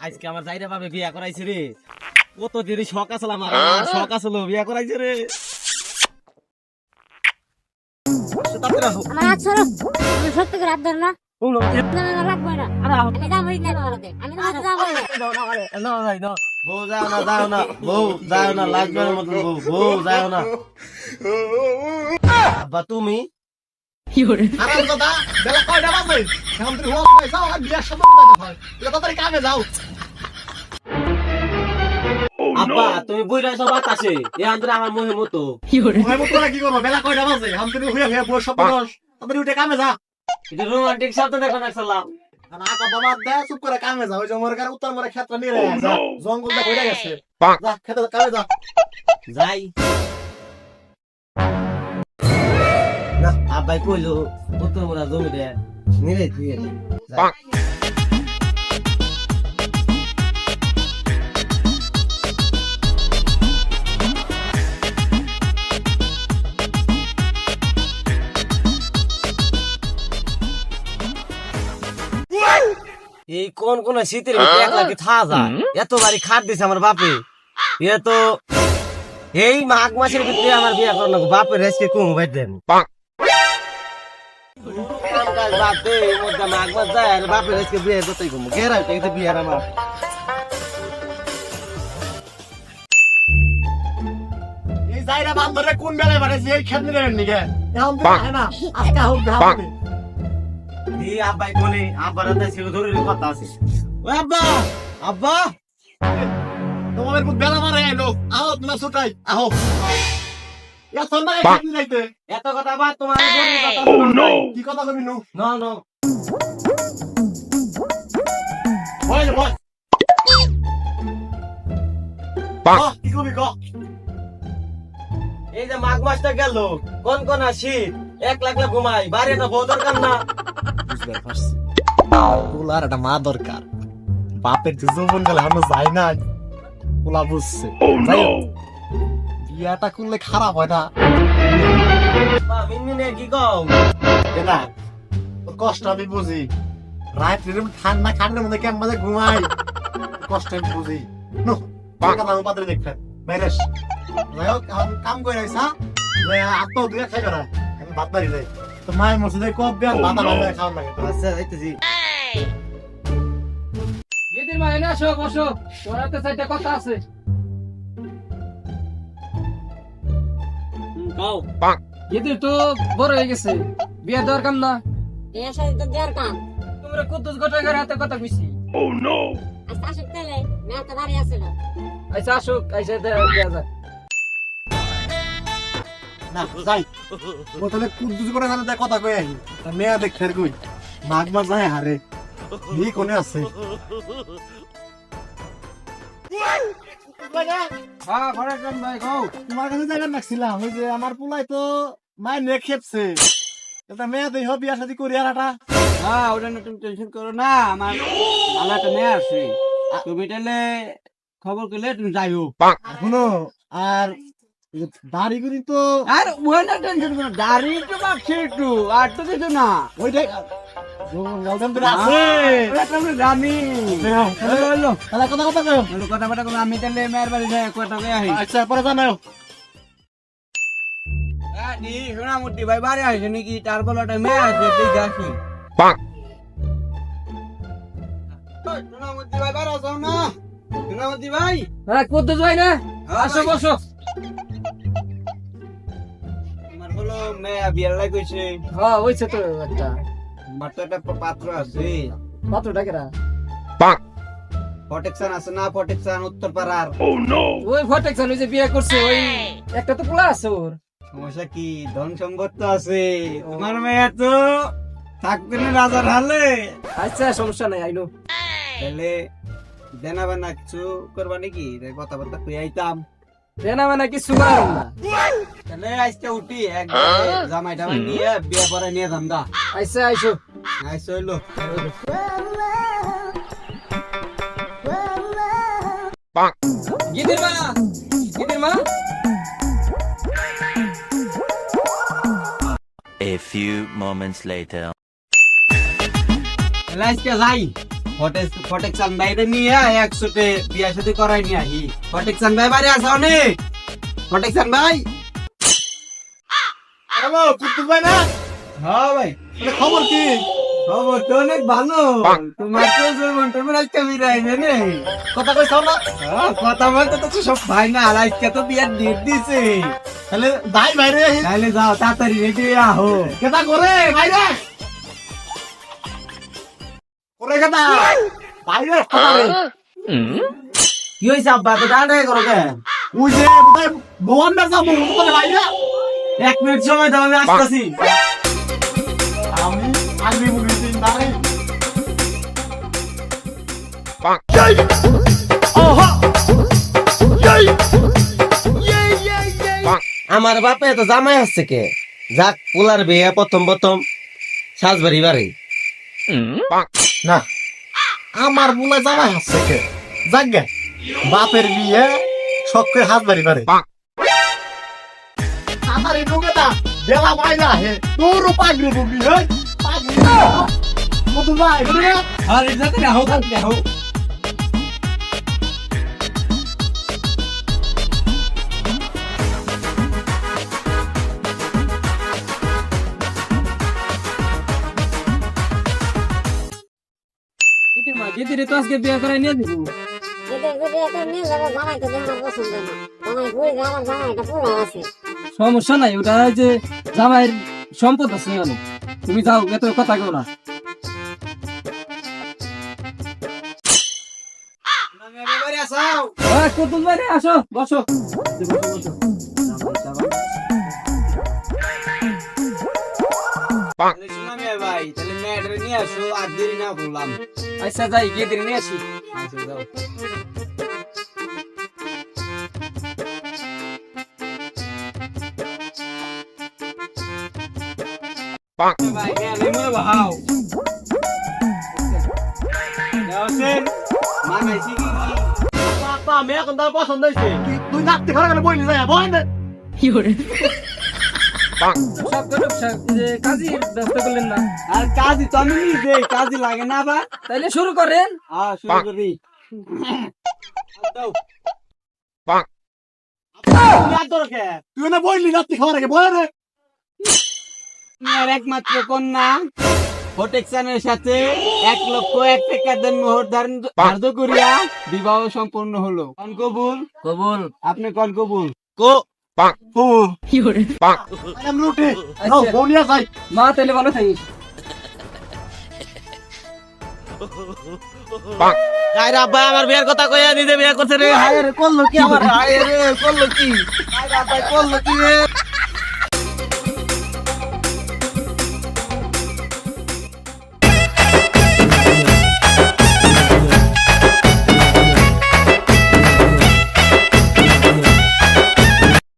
আজকে আমার যাইরা ভাবে বিয়া করাইছে রে। কত দেরি শখ আসল আমার আমার শখ আসলো বিয়া করাইছে রে। আমার হাত সরো। আমি সত্যি করে হাত ধরো না। ও, না, এ, না না না লাগবে না। আরে, আহ, আমি যাব না তোমার আমি তোমার যাব। না না, ভাই, না। বউ যাও না যাও না। বউ যাও না লাগবে না মতন বউ। বউ যাও না। আব্বা তুমি? আরে দাদা বেলা কয়টা বাজে? এখন তুমি হোক যাও আর বিয়ার সাথে হয় এটা তাড়াতাড়ি কামে যাও। আব্বা তুমি বই রাখছো বাতাসে। এ আন্দরে আমার মোহে মতো। ভাই মতো কি করব? বেলা কয়টা বাজে? এখন তুমি হইয়া হইয়া বই সব বস তাড়াতাড়ি উঠে কামে যা। এটা রোমান্টিক শব্দ দেখো না সালাম আর আকা বাবা দে চুপ করে কামে যে। মোর উত্তর মোরে ক্ষেত্র নিয়ে রে জঙ্গল কইরা গেছে। যা কামে যা। যাই। আব্বাই কইলো উত্তর মোরা জমি দে নিলে তুই এই কোন কোন শীতের ভিতরে একলা কি থা যায়? এত বাড়ি খাট দিছে আমার বাপে। এ তো এই মাঘ মাসের ভিতরে আমার বিয়া করানো বাপের রেসকে কম বাইর দেন। বাপে এর মধ্যে মাঘ মাস যায় আর বাপের রেসকে বিয়ে করতেই কম গেরাই তো বিয়ার আমার এই যাইরা বান্দরে কোন বেলায় বাড়াইছে এই ক্ষেত নিয়ে নিগে এখন তুমি আয় না আজকে হোক দেখা হবে এই আব্বাই বলে আব্বার হাতে ছিল ধরে কথা আছে ও আব্বা আব্বা তোমাদের খুব বেলা মারে আইলো আহো তুমি ছুটাই আহো এত এই ক্ষেত নিয়ে যাইতে এত কথা বাদ তোমার কি কথা কবি নু? না না। বল বল। ক, কি কবি ক? এই যে মাঘ মাসটা গেল কোন কোন শীত এক লাখ লাখ ঘুমাই বাইরে একটা বউ দরকার না। বুঝতে পারছি। পোলার একটা মা দরকার। বাপের যে যৌবন গেলে আমরা যাই না পোলা বুঝছে। হোক, বিয়াটা করলে খারাপ হয় না। কি কও? এটা কষ্ট আমি বুঝি। রাত্রে ঠান্ডা ঠান্ডার মধ্যে কেমন মাঝে ঘুমাই। কষ্ট আমি বুঝি। নো কথা আমি পাত্রে দেখবেন বাইরেস যাই হোক আমি কাম করে আইসা যে আত্ম দুয়ে খাই না। আমি ভাত বাড়ি যাই। তো মায়ের মধ্যে যাই কব বিয়ার ভাত আর খাওয়ার লাগে? আচ্ছা যাইতেছি। যেদিন মা এনে আসো বসো। তোর চারটা কথা আছে। কও যেদিন তো বড় হয়ে গেছে। বিয়ে দেওয়ার কাম না। বিয়ের সাথে তো দেওয়ার কাম। তোমরা কুদ্দুস গোটাকার হাতে কথা কইছি। আজকে আসুক তাহলে মেয়ে তো দাঁড়িয়ে আছিল আইসা আসুক আইসা দেয়া দেয়া যায় না যাই। ও তাহলে কুদ্দুস কথা কই আহি মেয়া দেখ ফের কই। মাঘ মাস যায় হারে। ই কোনে আছে? হ্যাঁ ঘরে কাম ভাই কও। তোমার কাছে জায়গা রাখছিলাম ওই যে আমার পোলাই তো মায়ের নে খেপছে। এটা মেয়ে বিয়া শাদি করি আর একটা হ্যাঁ ওটা না তুমি টেনশন করো না আমার ভালো একটা মেয়ে আছে। তুমি তাহলে খবর করলে তুমি যাইও। এখনও আর দাড়ি তো আর ওই না টেনশন করো দাড়ি একটু বাড়ছে একটু আর তো কিছু না। ওইটাই আমি। তাহলে কথা আমি তাহলে মেয়ের বাড়ি যাই কথা আচ্ছা পরে জানাও সোনামূর্তি ভাই বাড়ি আসে নাকি? তার বলে মেয়ে আছে তুই যাসি সোনামূর্তি ভাই বাড়ি আসো না। সোনামূর্তি ভাই। হ্যাঁ করতে যাই না? আসো বসো। আমার হলো মেয়া বিয়ার লাগাইছে হ্যাঁ ওইছে তো একটা। পাত্র আছে। পাত্রটা কেরা প্রটেকশন আছে না প্রটেকশন উত্তর পাড়ার ওই ফটেকশন ওই যে বিয়ে করছে ওই একটা তো পোলা আছে ওর। সমস্যা কি? ধন সম্পদ তো আছে। তোমার মেয়ে তো থাকবে না রাজার হালে। আচ্ছা সমস্যা নাই আইনো তাহলে দেনা বেনা কিছু করবা নাকি? কথাবার্তা কই আইতাম। দেনা মানে কিছু করার না তাহলে আজকে উঠি এক জামাই টামাই নিয়ে বিয়ে পরে নিয়ে যাম গা। আইসা আইসো। আইসো হইল। গিদির মা গিদির মা। A few moments later. তাহলে আজকে নিয়ে একসাথে বিয়া সাথে করাই নিয়ে আহি প্রোটেকশন ভাই বাড়ি আসা অনেক। প্রোটেকশন ভাই? কুতুব ভাই না? হ্যাঁ ভাই। খবর কি? খবর তো অনেক ভালো। তোমার তো জীবন তোমার আজকে বিরাই জানে কথা কইছ না। কথা বলতে তো সব ভাই না আর আজকে তো বিয়ার ডেট দিছে। তাহলে দাই বাইরে তাহলে যাও তাড়াতাড়ি রেডি আহো। কেটা করে বাইরে করে কেটা বাইরে কথা রে কি হয়েছে আব্বা তো দাঁড়ায় করো কে ওই যে ভগবান না যাব বাইরে। এক মিনিট সময় দাও আমি আসতেছি। আমি আমি আমার বাপে তো জামাই আসছে কে? যাক পোলার বিয়ে প্রথম প্রথম সাজবাড়ি বাড়ি। না আমার বলে জামাই আছে কে? যাগে বাপের বিয়ে শখকে হাত বাড়ি পারে আমার এই ঢুকেটা বেলা বাইরে হে। তোর পাগড়ি বুবি হই পাগড়ি। মধু ভাই বুঝলি না? হোক না হোক। তাড়াতাড়ি আহো গেদিরে তো আজকে বিয়ে করে নিয়ে দিব সমস্যা নাই ওটা যে জামাইয়ের সম্পদ আছে জানো? তুমি যাও এত কথা কেউ না। কুতুল বাইরে ভাই তাহলে মেয়েটারে নিয়ে আসো আর দেরি না করলাম। আচ্ছা যাই গিয়ে দেরি নিয়ে আসি। আচ্ছা যাও। ভাই মেয়ে নেমে বাহাও দেওসেন মানাইছি কি? বাবা মেয়ে কোনটা পছন্দ হয়েছে। তুই গেলে বইলি যায়? বই দে। সব যে কাজী ব্যস্ত করলেন না। আর কাজী তো আমি নিজে কাজী লাগে না বা। তাহলে শুরু করেন। হ্যাঁ শুরু করি। তুই না বইলি নাচতে খাওয়ার আগে বই দে মেয়ের একমাত্র কন্যা। প্রোটেকশনের সাথে এক লক্ষ এক টাকা দেন মোহর ধার্য করিয়া বিবাহ সম্পন্ন হলো। কন কবুল? কবুল। আপনি কন কবুল? কো ও আমি লুটে। নাও আচ্ছা। বনিয়া যাই। মা তাহলে ভালো থাকিস। গায়ের আব্বা আমার বিয়ের কথা কইয়া নিজে বিয়ে করছে রে। হায় রে করল কি আমার হায় রে করল কি? গায়ের আব্বা করল কি রে?